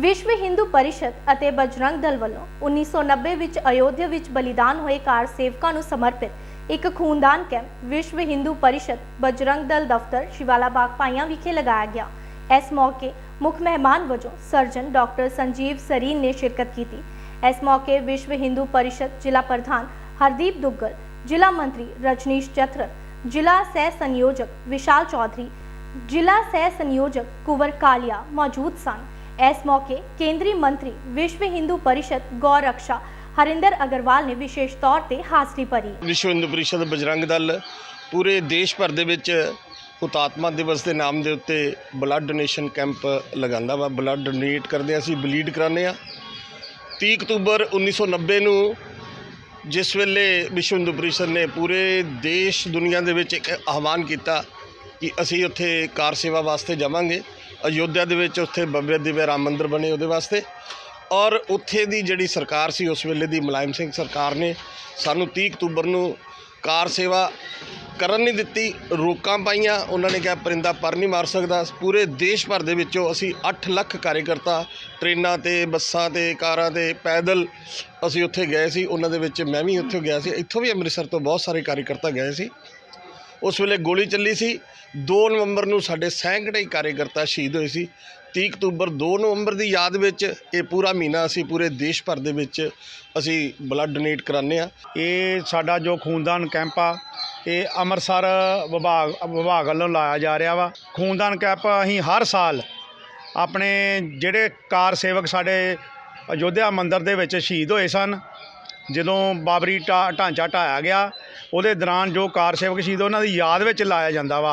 ਵਿਸ਼ਵ ਹਿੰਦੂ ਪਰਿਸ਼ਦ ਅਤੇ ਬਜਰੰਗ ਦਲ ਵੱਲੋਂ 1990 ਵਿੱਚ ਅਯੋਧਿਆ ਵਿੱਚ ਬਲੀਦਾਨ ਹੋਏ ਕਾਰ ਸੇਵਕਾਂ ਨੂੰ ਸਮਰਪਿਤ ਇੱਕ ਖੂਨਦਾਨ ਕੈਂਪ ਵਿਸ਼ਵ ਹਿੰਦੂ ਪਰਿਸ਼ਦ ਬਜਰੰਗ ਦਲ ਦਫ਼ਤਰ ਸ਼ਿਵਾਲਾ ਬਾਗ ਪਾਈਆਂ ਵਿਖੇ ਲਗਾਇਆ ਗਿਆ। ਇਸ ਮੌਕੇ ਮੁੱਖ ਮਹਿਮਾਨ ਵਜੋਂ ਸਰਜਨ ਡਾਕਟਰ ਸੰਜੀਵ ਸਰੀਨ ਨੇ ਸ਼ਿਰਕਤ ਕੀਤੀ। ਇਸ ਮੌਕੇ ਵਿਸ਼ਵ ਹਿੰਦੂ ਪਰਿਸ਼ਦ ਜ਼ਿਲ੍ਹਾ ਪ੍ਰਧਾਨ ਹਰਦੀਪ ਦੁੱਗਲ, ਜ਼ਿਲ੍ਹਾ ਮੰਤਰੀ ਰਜਨੀਸ਼ ਚਤਰਥ ਜ਼ਿਲ੍ਹਾ ਸਹਿ ਸੰਯੋਜਕ ਵਿਸ਼ਾਲ ਚੌਧਰੀ, ਜ਼ਿਲ੍ਹਾ ਸਹਿ ਸੰਯੋਜਕ ਕੁਵਰ ਕਾਲੀਆ ਮੌਜੂਦ ਸਨ। ਇਸ ਮੌਕੇ ਕੇਂਦਰੀ ਮੰਤਰੀ ਵਿਸ਼ਵ ਹਿੰਦੂ ਪਰਿਸ਼ਦ ਗੌਰ ਰਕਸ਼ਾ ਹਰਿੰਦਰ ਅਗਰਵਾਲ ਨੇ ਵਿਸ਼ੇਸ਼ ਤੌਰ ਤੇ ਹਾਜ਼ਰੀ ਭਰੀ। ਵਿਸ਼ਵ ਹਿੰਦੂ ਪਰਿਸ਼ਦ ਬਜਰੰਗ ਦਲ ਪੂਰੇ ਦੇਸ਼ ਭਰ ਦੇ ਵਿੱਚ ਹੁਤਾਤਮਾ ਦਿਵਸ ਦੇ ਨਾਮ ਦੇ ਉੱਤੇ ਬਲੱਡ ਡੋਨੇਸ਼ਨ ਕੈਂਪ ਲਗਾਉਂਦਾ ਵਾ। ਬਲੱਡ ਡੋਨੇਟ ਕਰਦੇ ਹਾਂ, ਅਸੀਂ ਬਲੀਡ ਕਰਾਉਂਦੇ ਆ 30 ਅਕਤੂਬਰ 1990 ਨੂੰ ਜਿਸ ਵੇਲੇ ਵਿਸ਼ਵ ਹਿੰਦੂ ਪਰਿਸ਼ਦ ਨੇ ਪੂਰੇ ਦੇਸ਼ ਦੁਨੀਆ ਦੇ ਵਿੱਚ ਇੱਕ ਆਹਵਾਨ ਕੀਤਾ ਕਿ ਅਸੀਂ ਉੱਥੇ ਕਾਰ ਸੇਵਾ ਵਾਸਤੇ ਜਾਵਾਂਗੇ ਅਯੋਧਿਆ ਦੇ ਵਿੱਚ ਉੱਥੇ ਭਵਯ ਦਿਵਯ ਰਾਮ ਮੰਦਿਰ ਬਣੇ ਉਹਦੇ ਵਾਸਤੇ। ਔਰ ਉੱਥੇ ਦੀ ਜਿਹੜੀ ਸਰਕਾਰ ਸੀ, ਉਸ ਵੇਲੇ ਦੀ ਮੁਲਾਇਮ ਸਿੰਘ ਸਰਕਾਰ ਨੇ ਸਾਨੂੰ 30 ਅਕਤੂਬਰ ਨੂੰ ਕਾਰ ਸੇਵਾ ਕਰਨ ਨਹੀਂ ਦਿੱਤੀ, ਰੋਕਾਂ ਪਾਈਆਂ, ਉਹਨਾਂ ਨੇ ਕਿਹਾ ਪਰਿੰਦਾ ਪਰ ਨਹੀਂ ਮਾਰ ਸਕਦਾ। ਪੂਰੇ ਦੇਸ਼ ਭਰ ਦੇ ਵਿੱਚੋਂ ਅਸੀਂ 8 ਲੱਖ ਕਾਰਜਕਰਤਾ ਟ੍ਰੇਨਾਂ ਤੇ, ਬੱਸਾਂ ਤੇ, ਕਾਰਾਂ ਤੇ, ਪੈਦਲ ਅਸੀਂ ਉੱਥੇ ਗਏ ਸੀ। ਉਹਨਾਂ ਦੇ ਵਿੱਚ ਮੈਂ ਵੀ ਉੱਥੇ ਗਿਆ ਸੀ। ਇੱਥੋਂ ਵੀ ਅੰਮ੍ਰਿਤਸਰ ਤੋਂ ਬਹੁਤ ਸਾਰੇ ਕਾਰਜਕਰਤਾ ਗਏ ਸੀ। ਉਸ ਵੇਲੇ ਗੋਲੀ ਚੱਲੀ ਸੀ। 2 ਨਵੰਬਰ ਨੂੰ ਸਾਡੇ ਸੈਂਕੜੇ ਕਾਰਜਕਰਤਾ ਸ਼ਹੀਦ ਹੋਏ ਸੀ। 30 ਅਕਤੂਬਰ 2 ਨਵੰਬਰ ਦੀ ਯਾਦ ਵਿੱਚ ਇਹ ਪੂਰਾ ਮਹੀਨਾ ਅਸੀਂ ਪੂਰੇ ਦੇਸ਼ ਭਰ ਦੇ ਵਿੱਚ ਅਸੀਂ ਬਲੱਡ ਡੋਨੇਟ ਕਰਾਉਂਦੇ ਆ ਇਹ ਸਾਡਾ ਜੋ ਖੂਨਦਾਨ ਕੈਂਪ ਆ, ਇਹ ਅੰਮ੍ਰਿਤਸਰ ਵਿਭਾਗ ਵਿਭਾਗ ਵੱਲੋਂ ਲਾਇਆ ਜਾ ਰਿਹਾ ਵਾ। ਖੂਨਦਾਨ ਕੈਂਪ ਅਸੀਂ ਹਰ ਸਾਲ ਆਪਣੇ ਜਿਹੜੇ ਕਾਰ ਸੇਵਕ ਸਾਡੇ ਅਯੋਧਿਆ ਮੰਦਿਰ ਦੇ ਵਿੱਚ ਸ਼ਹੀਦ ਹੋਏ ਸਨ। ਜਦੋਂ ਬਾਬਰੀ ਢਾ- ਢਾਂਚਾ ਢਾਇਆ ਗਿਆ, ਉਹਦੇ ਦੌਰਾਨ ਜੋ ਕਾਰ ਸੇਵਕ ਸ਼ਹੀਦ ਉਹਨਾਂ ਦੀ ਯਾਦ ਵਿੱਚ ਲਾਇਆ ਜਾਂਦਾ ਵਾ।